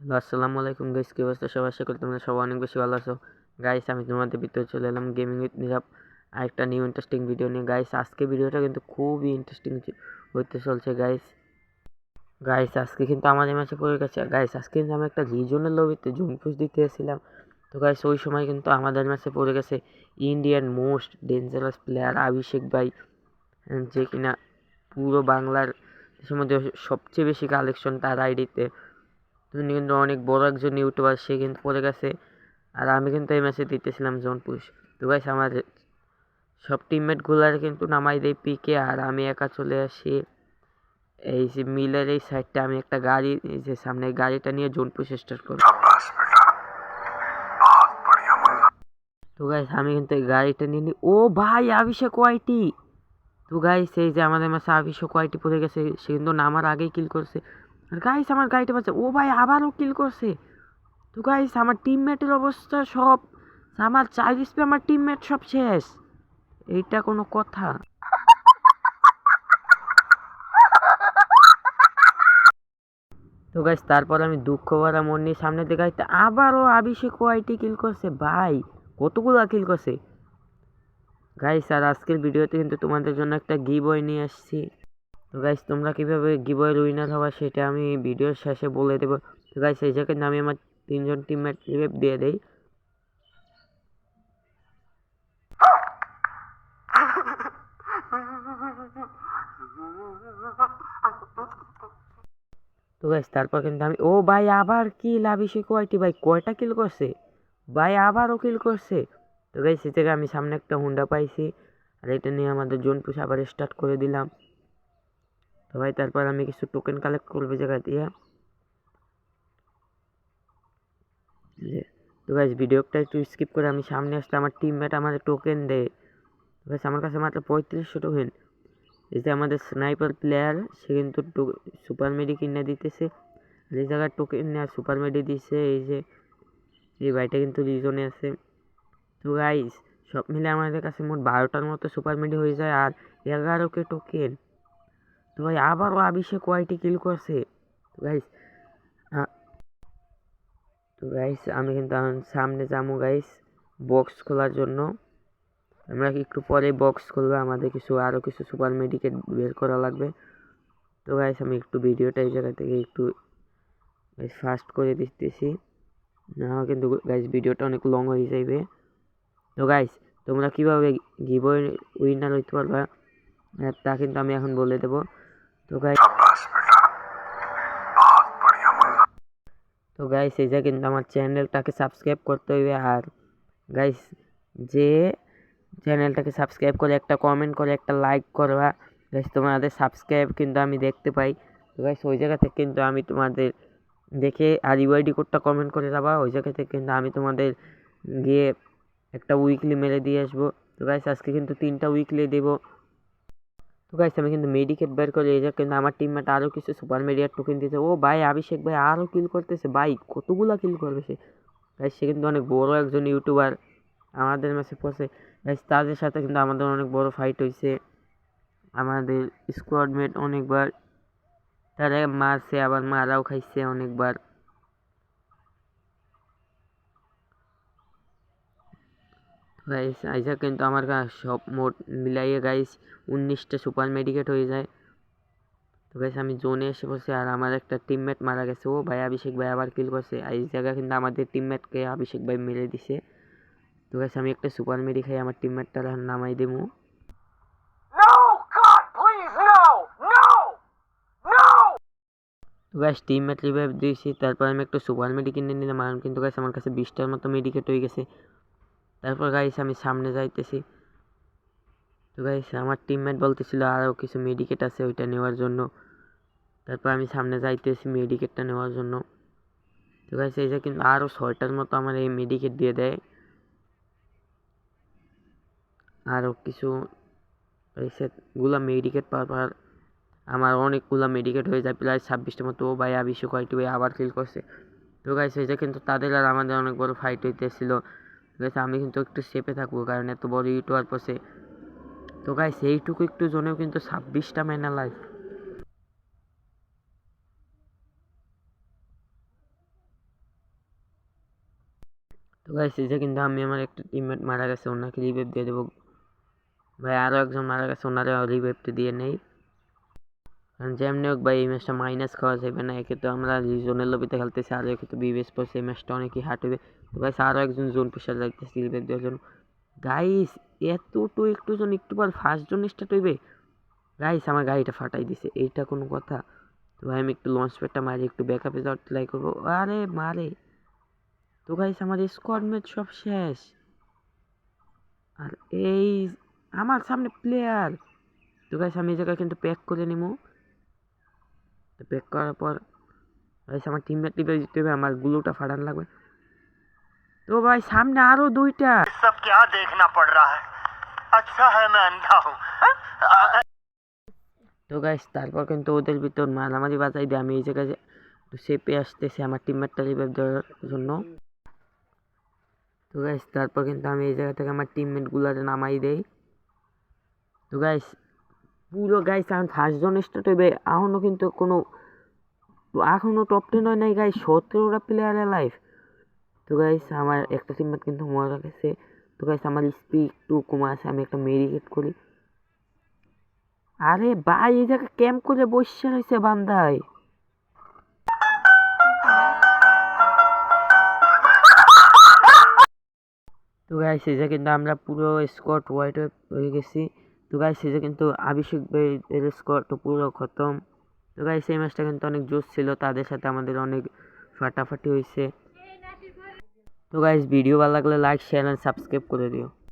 Hello, আসসালামু আলাইকুম guys কি অবস্থা? সবাই, আশা করি তোমরা সবাই অনেক বেশি ভালো আছো। গাইস আমি তোমাদের ভিতরে চলে এলাম গেমিং উইথ নিরাপ আরেকটা নিউ ইন্টারেস্টিং ভিডিও নিয়ে। গাইস আজকে ভিডিওটা কিন্তু খুবই ইন্টারেস্টিং হতে চলছে গাইস গাইস আজকে কিন্তু আমাদের ম্যাচে পড়ে গেছে। গাইস আজকে কিন্তু আমি একটা রিজনের লবিতে জুমপুস দিতে এসেছিলাম। তো গাইস ওই সময় কিন্তু আমাদের ম্যাচে পড়ে গেছে Indian most dangerous player Abhishek ভাই, যে কিনা পুরো বাংলার মধ্যে সবচেয়ে বেশি কালেকশন তার আইডিতে তিনি কিন্তু অনেক বড় একজন ইউটিউবার সে কিন্তু পড়ে গেছে। আর আমি কিন্তু এই ম্যাচে দিতেছিলাম জন পুশ তো গাইস আমার সব টিমমেটগুলার কিন্তু নামাই দেয় পিকে আর আমি একা চলে আসি। এই যে মিলের এই সাইডটা আমি একটা গাড়ি, এই যে সামনে গাড়িটা নিয়ে জোন পুশ স্টার্ট করি তো গাইস আমি কিন্তু এই গাড়িটা নিয়ে ও ভাই অভিষেক ওয়াইটি তো গাইস এই যে আমাদের মাসে অভিষেক ওয়াইটি পড়ে গেছে, সে কিন্তু নামার আগেই কিল করছে। আর গাইস আমার গাড়িটা পাচ্ছে ও ভাই আবারও কিল করছে। তো গাইস আমার টিমমেটের অবস্থা সব, আমার চার স্পে আমার টিমমেট সব শেষ। এইটা কোনো কথা। তো গাইস তারপর আমি দুঃখ ভরা মন নিয়ে সামনে দিকে আইতে আবারও অভিষেক ওয়াইটি কিল করছে। ভাই, কতগুলো কিল করছে? গাইস আর আজকের ভিডিওতে কিন্তু তোমাদের জন্য একটা গিবয় নিয়ে আসছি। তো গাইস তোমরা কীভাবে গিবয়ের উইনার হওয়া সেটা আমি ভিডিওর শেষে বলে দেবো। তো গাইস এই জায়গায় আমি আমার তিনজন টিমমেট রিভেপ দিয়ে দেই। তো গাইস তারপর কিন্তু আমি ও ভাই, আবার কিল অভিষেক ওয়াইটি ভাই, কয়টা কিল করছে? ভাই, আবারও কিল করছে। তো গাইস থেকে আমি সামনে একটা হুন্ডা পাইছি। আর এটা নিয়ে আমাদের জোন পুষ আবার স্টার্ট করে দিলাম। তো ভাই, তারপর আমি কিছু টোকেন কালেক্ট করব জায়গা দিয়ে। তো গাইস ভিডিওটা একটু স্কিপ করে আমি সামনে আসলে আমার টিমমেট আমার টোকেন দেয় গাইস আমার কাছে মাত্র পঁয়ত্রিশশো টোকেন এই যে আমাদের স্নাইপার প্লেয়ার সে কিন্তু সুপার মেডি কিনে দিতেছে। আর এই জায়গায় টোকেন আর সুপার মেডি দিছে, এই যে, এই ভাইটা কিন্তু রিজনে আছে। তো গাইস সব মিলে আমাদের কাছে মোট বারোটার মতো সুপার মেডি হয়ে যায়, আর এগারোকে টোকেন তো ভাই আবারও অভিষেক ওয়াইটি কিল করছে? তো গাইস তো গাইস আমি কিন্তু সামনে যাব গাইস বক্স খোলার জন্য। আমরা একটু পরে বক্স খুলবো? আমাদের কিছু আরও কিছু সুপার মেডিকেট বের করা লাগবে। তো গাইস আমি একটু ভিডিওটা এই জায়গা থেকে একটু ফাস্ট করে দিতেছি। না কিন্তু গাইস ভিডিওটা অনেক লং হয়ে যাবে তো গাইস তোমরা কীভাবে গিবই উইনার হইতে পারবা? তা কিন্তু আমি এখন বলে দেবো। তো গাইস তো গাইস এই যে কিন্তু আমার চ্যানেলটাকে সাবস্ক্রাইব করতে হইবে আর গাইস যে চ্যানেলটাকে সাবস্ক্রাইব করে একটা কমেন্ট করে, একটা লাইক করবা গাইস তোমাদের সাবস্ক্রাইব কিন্তু আমি দেখতে পাই। তো গাইস ওই জায়গা থেকে কিন্তু আমি তোমাদের দেখে আর ইউআইডি কোডটা কমেন্ট করে যাবা, ওই জায়গা থেকে কিন্তু আমি তোমাদের গিয়ে একটা উইকলি মেরে দিয়ে আসব। তো গাইস আজকে কিন্তু তিনটা উইকলি দেবো। তো গাইস আমি কিন্তু মেডিকেট বের করে এই কিন্তু আমার টিমমেট আরও কিছু সুপার মেডিয়ার টোকেন দিয়েছে। ও ভাই অভিষেক ভাই আরও কিল করতেছে। ভাই, কতগুলা কিল করবে সে? গাইস সে কিন্তু অনেক বড় একজন ইউটিউবার আমাদের ম্যাচে পড়ছে। গাইস তাদের সাথে কিন্তু আমাদের অনেক বড় ফাইট হয়েছে আমাদের স্কোয়াড মেট অনেকবার, তারা মারছে, আবার মারাও খাইছে অনেকবার। গাইস আইসা কিন্তু আমার সব মোট মিলাইয়ে গাইস উনিশটা সুপার মেডিকেট হয়ে যায় তো গাইস আমি জোনে এসে বসে আর আমার একটা টিমমেট মারা গেছে ও ভাই অভিষেক ভাই আবার কিল করছে এই জায়গা কিন্তু আমাদের টিমমেটকে অভিষেক ভাই মেরে দিছে তো গাইস আমি একটা সুপার মেডি খাই আমার টিমমেটটা নামাই দেবো তো গাইস টিমমেট রিভাইভ দিয়েছি তারপর আমি একটা সুপার মেডি কিনে নিলাম আর কিন্তু গাইস আমার কাছে বিশটার মতো মেডিকেট হয়ে গেছে তারপর গাইস আমি সামনে যাইতেছি। তো গাইস আমার টিমমেট বলতেছিল আরও কিছু মেডিকেট আছে ওইটা নেওয়ার জন্য। তারপর আমি সামনে যাইতেছি মেডিকেটটা নেওয়ার জন্য। তো গাইস এই যে কিন্তু আরও ছয়টার মতো আমার এই মেডিকেট দিয়ে দেয়। আরও কিছু গুলা মেডিকেট পাওয়ার পর আমার অনেকগুলো মেডিকেট হয়ে যায়, প্রায় ছাব্বিশটার মতো। ও ভাই আবিশো কয়টি ভাই? আবার কিল করছে। তো গাইস এই যে কিন্তু তাদের আর আমাদের অনেক বড় ফাইট হইতেছিল। গাইস আমি কিন্তু একটু সেফে থাকব, কারণ এত বড় ইউটিউবার পাশে তো গাইস সেইটুকু একটু জোনেও কিন্তু ছাব্বিশটা ম্যানা লাইফ তো ভাই এই যে কিন্তু আমি আমার একটা টিমমেট মারা গেছে, ওনাকে রিভাইভ দিয়ে দেবো। ভাই আরও একজন মারা গেছে ওনারা রিভাইভটা দিয়ে নেই। যেমনি হোক ভাই, এই ম্যাচটা মাইনাস খাওয়া যাবে না, একে তো আমরা জোনের লবিতে খেলতেছি আরও একে তো বিবেস পড়ছে। এই ম্যাচটা অনেকই হার্ট হবে তো গাইস আরও একজন জোন প্রেশার লাগতেছে দেওয়ার জন্য গাইস এতটু একটু জন একটু পর ফার্স্ট জন স্টার্ট হইবে। গাইস আমার গাড়িটা ফাটাই দিছে। এইটা কোনো কথা। তো ভাই, আমি একটু লঞ্চ প্যাডটা মারি, একটু ব্যাকআপে যাওয়ার ট্রাই করব। আরে, মারে। তো গাইস আমার স্কোয়াড ম্যাচ সব শেষ। আর এই আমার সামনে প্লেয়ার তো গাইস আমি এই জায়গায় কিন্তু প্যাক করে নিবো তো প্যাক করার পর গাইস আমার টিমমেট টিপে দিতে হবে আমার গুলোটা ফাটান লাগবে তো ভাই সামনে আরো দুইটা सब क्या देखना पड़ रहा है अच्छा है मैं अंधा हूँ তো গাইস তারপর কিন্তু ওদের ভিতর মারামারি বাজাই দিয়ে আমি এই জায়গায় একটু সেপে আসতেছি আমার টিমমেটটা রিভাইভ দেওয়ার জন্য তো গাইস তারপর কিন্তু আমি এই জায়গা থেকে আমার টিমমেটগুলোরে নামাই দেই তো গাইস পুরো গাইস এখন ফার্স্ট জন স্টার্ট হইবে এখনও কিন্তু কোনো এখনও টপ টেন হয় নাই গাইস সতেরোটা প্লেয়ারের লাইফ তো গাইস আমার একটা টিমমেট কিন্তু মজা গেছে। তো গাইস আমার স্পিড একটু কমে আছে, আমি একটা মেডিকেট করি। আরে ভাই, এই জায়গায় ক্যাম্প করে বসে রয়েছে বান্দায় তো গাইস এই কিন্তু আমরা পুরো স্কোয়াড হোয়াইট হয়ে গেছি। তো গাইস এই যে কিন্তু আভিষেক ভাই এর স্কোয়াড তো পুরো খতম। তো গাইস এই ম্যাচটা কিন্তু অনেক জোশ ছিল, তাদের সাথে আমাদের অনেক ফাটাফাটি হয়েছে। তো গাইস ভিডিও ভালো লাগলে লাইক শেয়ার এন্ড সাবস্ক্রাইব করে দিও।